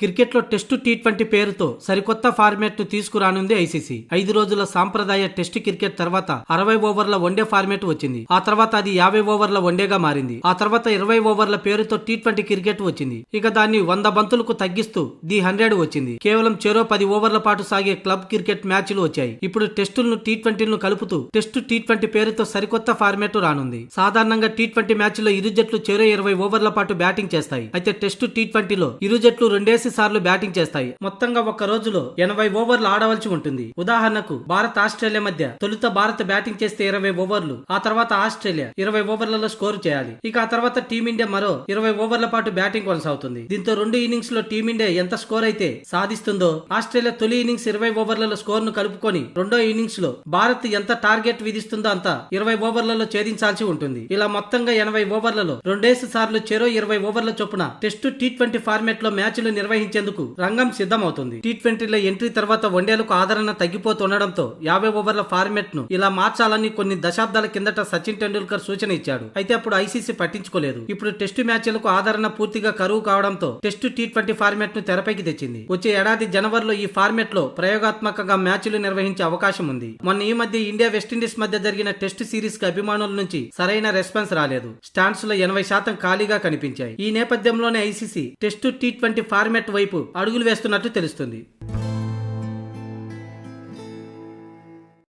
క్రికెట్లో test T twenty పేరుతో సరికొత్త ఫార్మాట్ను తీసుకురానుంది ఐసీసీ. ఐదు రోజుల సాంప్రదాయ టెస్ట్ క్రికెట్ తర్వాత అరవై ఓవర్ల వన్డే ఫార్మాట్ వచ్చింది. ఆ తర్వాత అది యాభై ఓవర్ల వన్డేగా మారింది. ఆ తర్వాత ఇరవై ఓవర్ల పేరుతో టీ ట్వంటీ క్రికెట్ వచ్చింది. ఇక దాన్ని వంద బంతులకు తగ్గిస్తూ ది హండ్రెడ్ వచ్చింది. కేవలం చెరో పది ఓవర్ల పాటు సాగే క్లబ్ క్రికెట్ మ్యాచ్లు వచ్చాయి. ఇప్పుడు టెస్టులను టీ ట్వంటీలను కలుపుతూ టెస్టు టీ ట్వంటీ పేరుతో సరికొత్త ఫార్మాట్ రానుంది. సాధారణంగా టీ ట్వంటీ మ్యాచ్లో ఇరు జట్లు చెరో ఇరవై ఓవర్ల పాటు బ్యాటింగ్ చేస్తాయి. అయితే టెస్టు టీ ట్వంటీలో ఇరు జట్లు రెండేసి సార్లు బ్యాటింగ్ చేస్తాయి. మొత్తంగా ఒక్క రోజులో ఎనభై ఓవర్లు ఆడవలసి ఉంటుంది. ఉదాహరణకు భారత్ ఆస్ట్రేలియా మధ్య తొలుత భారత్ బ్యాటింగ్ చేస్తే ఇరవై ఓవర్లు ఆ తర్వాత ఆస్ట్రేలియా ఇరవై ఓవర్లలో స్కోర్ చేయాలి. ఇక ఆ తర్వాత టీమిండియా మరో ఇరవై ఓవర్ల పాటు బ్యాటింగ్ కొనసాగుతుంది. దీంతో రెండు ఇన్నింగ్స్లో టీమిండియా ఎంత స్కోర్ అయితే సాధిస్తుందో ఆస్ట్రేలియా తొలి ఇన్నింగ్స్ ఇరవై ఓవర్లలో స్కోర్ను కలుపుకొని రెండో ఇన్నింగ్స్లో భారత్ ఎంత టార్గెట్ విధిస్తుందో అంత ఇరవై ఓవర్లలో ఛేదించాల్సి ఉంటుంది. ఇలా మొత్తంగా ఎనభై ఓవర్లలో రెండేసి సార్లు చెరో ఇరవై ఓవర్ల చొప్పున టెస్టు టీ ట్వంటీ ఫార్మాట్లో మ్యాచ్లు నిర్వహించేందుకు రంగం సిద్ధమవుతుంది. టీ ట్వంటీల ఎంట్రీ తర్వాత వన్డేలకు ఆదరణ తగ్గిపోతుండటంతో యాభై ఓవర్ల ఫార్మాట్ను ఇలా మార్చాలని కొన్ని దశాబ్దాల కిందట సచిన్ టెండూల్కర్ సూచన ఇచ్చాడు. అయితే అప్పుడు ఐసీసీ పట్టించుకోలేదు. ఇప్పుడు టెస్టు మ్యాచ్లకు ఆదరణ పూర్తిగా కరువు కావడంతో టెస్టు టీ ట్వంటీ ఫార్మాట్ను తెరపైకి తెచ్చింది. వచ్చే ఏడాది జనవరిలో ఈ ఫార్మాట్లో ప్రయోగాత్మకంగా మ్యాచ్లు నిర్వహించే అవకాశం ఉంది. మొన్న ఈ మధ్య ఇండియా వెస్టిండీస్ మధ్య జరిగిన టెస్ట్ సిరీస్కి అభిమానుల నుంచి సరైన రెస్పాన్స్ రాలేదు. స్టాండ్స్లో ఎనభై శాతం ఖాళీగా కనిపించాయి. ఈ నేపథ్యంలోనే ICC test T twenty format వైపు అడుగులు వేస్తున్నట్లు తెలుస్తుంది.